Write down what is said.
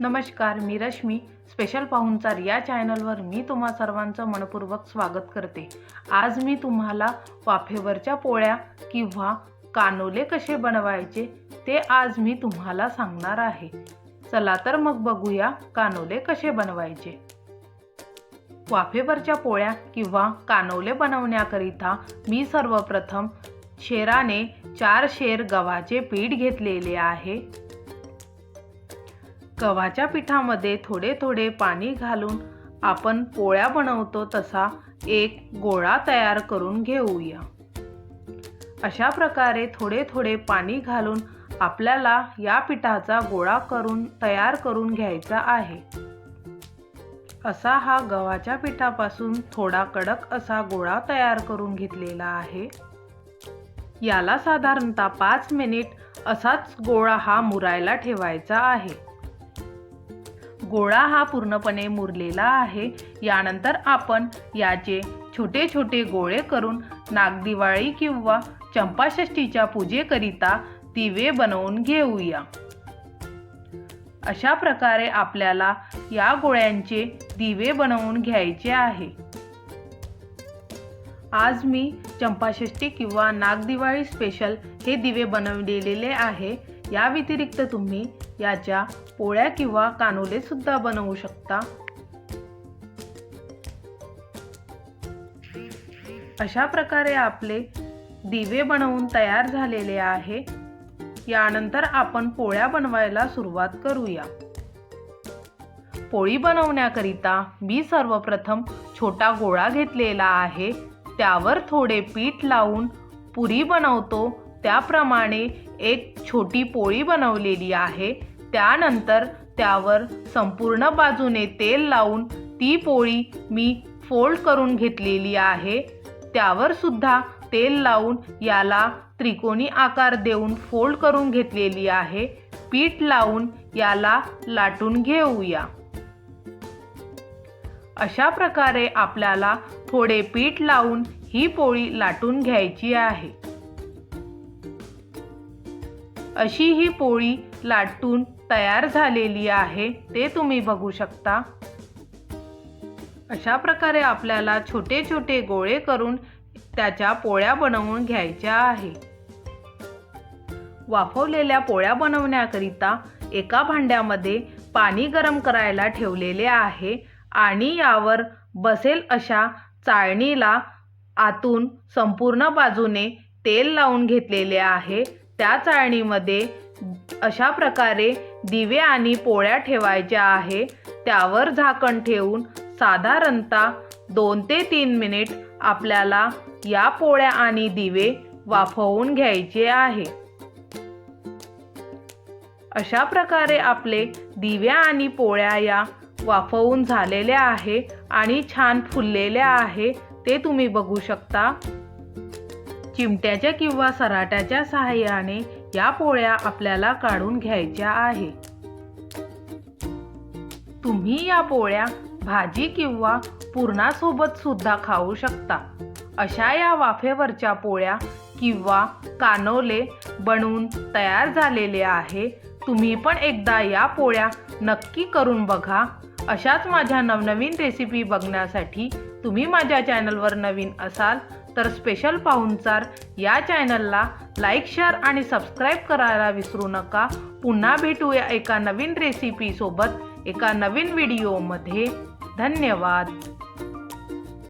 नमस्कार मी रश्मी. स्पेशल पाहुणचार या चॅनलवर मी तुम्हा सर्वांचं मनपूर्वक स्वागत करते. आज मी तुम्हाला वाफेवरच्या पोळ्या किंवा कानोले कसे बनवायचे ते आज मी तुम्हाला सांगणार आहे. चला तर मग बघूया कानोले कसे बनवायचे. वाफेवरच्या पोळ्या किंवा कानोले बनवण्याकरिता मी सर्वप्रथम शेराने चार शेर गव्हाचे पीठ घेतलेले आहे. गव्हाच्या पिठामध्ये थोडे थोडे पाणी घालून आपण पोळ्या बनवतो तसा एक गोळा तयार करून घेऊया. अशा प्रकारे थोडे थोडे पाणी घालून आपल्याला या पिठाचा गोळा करून तयार करून घ्यायचा आहे. असा हा गव्हाच्या पिठापासून थोडा कडक असा गोळा तयार करून घेतलेला आहे. याला साधारणतः पाच मिनिट असाच गोळा हा मुरायला ठेवायचा आहे. गोळा हा पूर्णपणे मुरलेला आहे. यानंतर आपण याचे छोटे छोटे गोळे करून नागदिवाळी किंवा चंपाषष्ठीच्या पूजेकरिता दिवे बनवून घेऊया. अशा प्रकारे आपल्याला या गोळ्यांचे दिवे बनवून घ्यायचे आहे. आज मी चंपाषष्ठी किंवा नागदिवाळी स्पेशल हे दिवे बनवलेले आहे. या व्यतिरिक्त तुम्ही याच्या पोळ्या किंवा कानोलेसुद्धा बनवू शकता. अशा प्रकारे आपले दिवे बनवून तयार झालेले आहे. यानंतर आपण पोळ्या बनवायला सुरुवात करूया. पोळी बनवण्याकरिता मी सर्वप्रथम छोटा गोळा घेतलेला आहे. त्यावर थोडे पीठ लावून पुरी बनवतो. त्याप्रमाणे एक छोटी पोळी बनवलेली आहे. त्यानंतर त्यावर संपूर्ण बाजूने तेल लावून ती पोळी मी फोल्ड करून घेतलेली आहे. त्यावर सुद्धा तेल लावून याला त्रिकोणी आकार देऊन फोल्ड करून घेतलेली आहे. पीठ लावून याला लाटून घेऊया. अशा प्रकारे आपल्याला थोडे पीठ लावून ही पोळी लाटून घ्यायची आहे. अशी ही पोळी लाटून तयार झालेली आहे ते तुम्ही बघू शकता. अशा प्रकारे आपल्याला छोटे छोटे गोळे करून त्याच्या पोळ्या बनवून घ्यायच्या आहे. वाफवलेल्या पोळ्या बनवण्याकरिता एका भांड्यामध्ये पाणी गरम करायला ठेवलेले आहे आणि यावर बसेल अशा चाळणीला आतून संपूर्ण बाजूने तेल लावून घेतलेले आहे. त्या चाळणीमध्ये अशा प्रकारे दिवे आणि पोळ्या ठेवायच्या आहे. त्यावर झाकण ठेवून साधारणतः दोन ते तीन मिनिट आपल्याला या पोळ्या आणि दिवे वाफवून घ्यायचे आहे. अशा प्रकारे आपले दिव्या आणि पोळ्या या वाफवून झालेल्या आहे आणि छान फुललेल्या आहे. ते तुम्ही बघू शकता. चिमट्याच्या किंवा सराट्याच्या सहाय्याने या पोळ्या आपल्याला काढून घ्यायच्या आहे. तुम्ही या पोळ्या भाजी किंवा पुरणासोबत सुद्धा खाऊ शकता. अशा या वाफेवरच्या पोळ्या किंवा कानोले बनवून तयार झालेले आहे. तुम्ही पण एकदा या पोळ्या नक्की करून बघा. अशाच माझ्या नवनवीन रेसिपी बघण्यासाठी तुम्ही माझ्या चॅनलवर नवीन असाल तर स्पेशल पाहुणचार या चॅनलला लाईक शेअर आणि सबस्क्राईब करायला विसरू नका. पुन्हा भेटूया एका नवीन रेसिपीसोबत एका नवीन व्हिडिओमध्ये धन्यवाद.